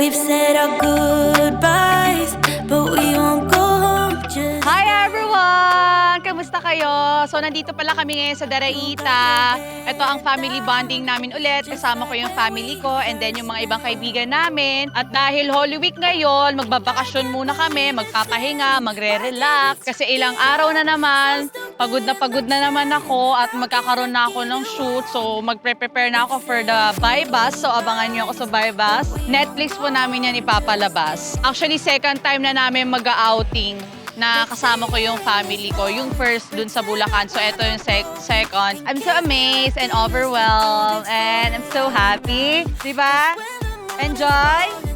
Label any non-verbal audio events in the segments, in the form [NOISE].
We've said our goodbyes, but we won't go home just. Hi everyone! Kamusta kayo? So nandito pala kami ngayon sa Daraita. Ito ang family bonding namin ulit. Kasama ko yung family ko and then yung mga ibang kaibigan namin. At dahil Holy Week ngayon, magbabakasyon muna kami, magpapahinga, magre-relax. Kasi ilang araw na naman, pagod na pagod na naman ako at magkakaroon na ako ng shoot. So magpre-prepare na ako for the Bybus. So abangan niyo ako sa Bybus. Netflix po namin yan ipapalabas. Actually, second time na namin mag-outing na kasama ko yung family ko. Yung first dun sa Bulacan. So, ito yung sec- second. I'm so amazed and overwhelmed and I'm so happy. Di ba? Enjoy?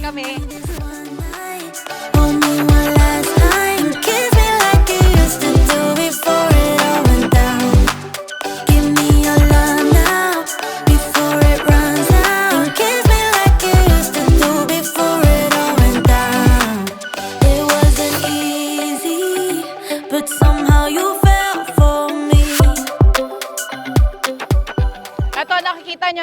Kami.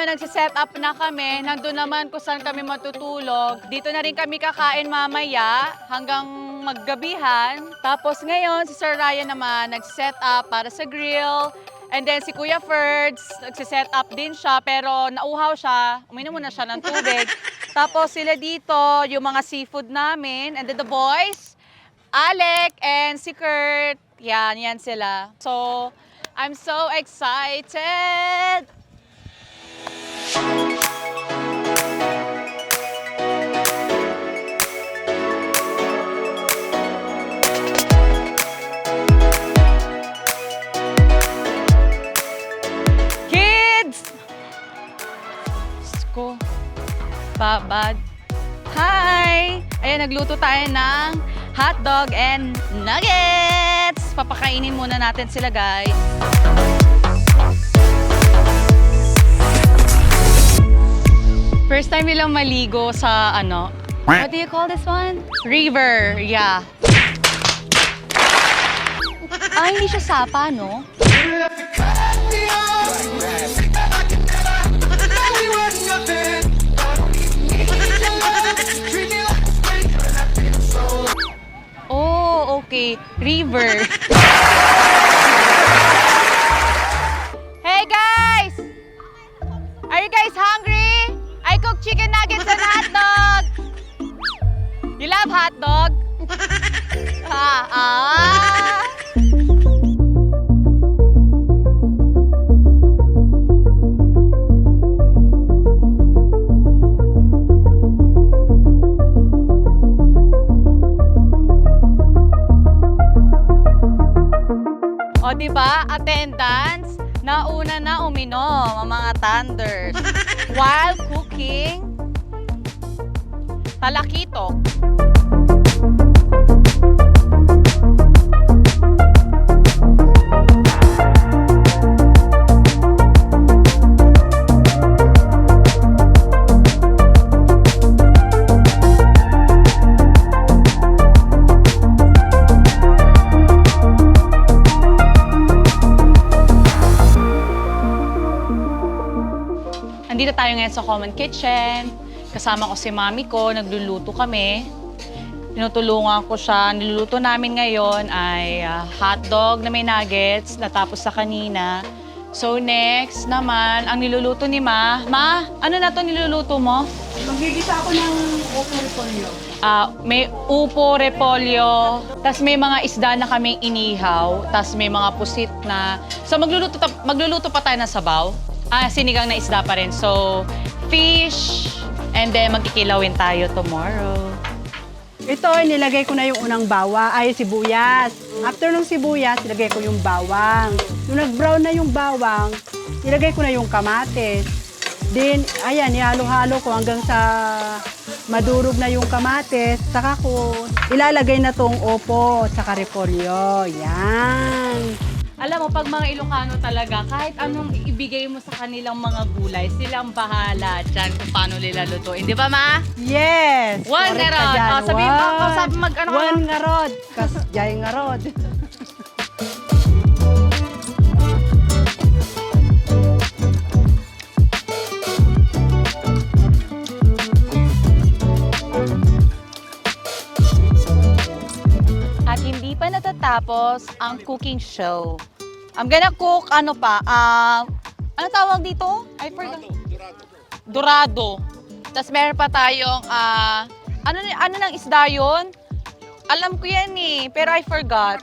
Nyo, nagsiset up na kami. Nandun naman kung saan kami matutulog. Dito na rin kami kakain mamaya hanggang maggabihan. Tapos ngayon, si Sir Ryan naman nagsiset up para sa grill. And then si Kuya Ferds, nagsiset up din siya pero nauhaw siya. Uminom muna siya ng tubig. [LAUGHS] Tapos sila dito, yung mga seafood namin. And then the boys, Alec and si Kurt. Yan, yan sila. So, I'm so excited! Kids! Diyos ko. Hi! Ayan, nagluto tayo ng hotdog and nuggets! Papakainin muna natin sila, guys. First time nilang maligo sa ano, what do you call this one? River, yeah. Ah, hindi siya sapa, no? Oh, okay. River. Love hot dog? ah, [LAUGHS] ah. O, di ba? Attendance. Nauna na uminom ang mga thunders. [LAUGHS] While cooking, talakito. Nandito tayo ngayon sa common kitchen. Kasama ko si mami ko, nagluluto kami. Tinutulungan ko siya. Niluluto namin ngayon ay ah, hotdog na may nuggets, natapos sa kanina. So next naman, ang niluluto ni Ma. Ma, ano na to niluluto mo? Magigisa ako ng opo repolyo. Ah, may upo, repolyo, tas may mga isda na kaming inihaw, tas may mga pusit na... So magluluto, ta- magluluto pa tayo ng sabaw. Ah, sinigang na isda pa rin. So, fish, and then magkikilawin tayo tomorrow. Ito, nilagay ko na yung unang bawa, ay sibuyas. After ng sibuyas, nilagay ko yung bawang. Nung nag-brown na yung bawang, nilagay ko na yung kamatis. Then, ayan, ihalo-halo ko hanggang sa madurog na yung kamatis. Saka ko ilalagay na tong opo, saka repolyo. Yan. Alam mo, pag mga Ilocano talaga, kahit anong ibigay mo sa kanilang mga gulay, silang bahala dyan kung paano nila lutuin. Di ba, Ma? Yes! One correct ka garod. dyan. O, sabihin mo, One. kausap, mag- ano ka? One garod. Kas, jay garod. [LAUGHS] natatapos ang cooking show. I'm gonna cook, ano pa, ah, ano tawag dito? I forgot. Dorado. Tapos meron pa tayong, ah, ano, ano ng isda yun? Alam ko yan eh, pero I forgot.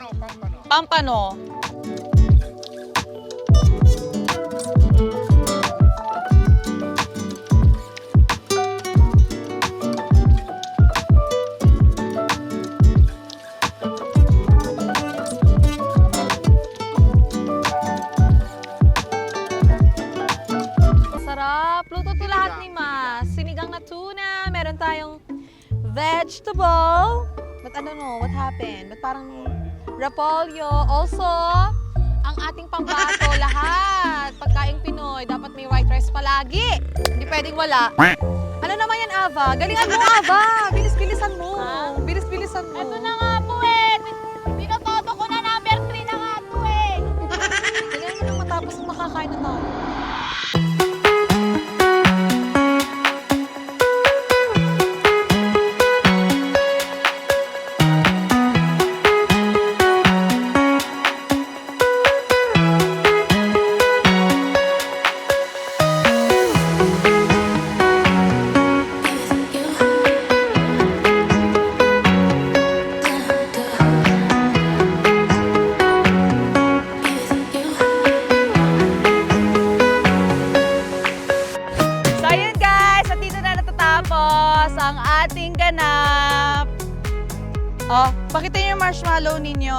Pampano. Luto to lahat ni Ma. Sinigang na tuna. Meron tayong vegetable. But I don't know what happened. But parang repolyo. Also, ang ating pambato [LAUGHS] lahat. Pagkaing Pinoy, dapat may white rice palagi. Hindi pwedeng wala. Ano naman yan, Ava? Galingan mo, Ava! Bilis-bilisan mo. Bilis-bilisan mo. Ito na nga po eh. Binototo ko na number 3 na nga po eh. Galingan mo nang matapos makakain na tayo. follow ninyo.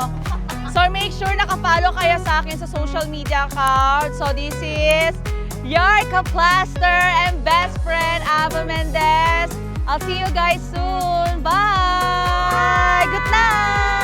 So make sure nakapollow kayo sa akin sa social media account. So this is your kaplaster and best friend, Ava Mendez. I'll see you guys soon. Bye! Good night!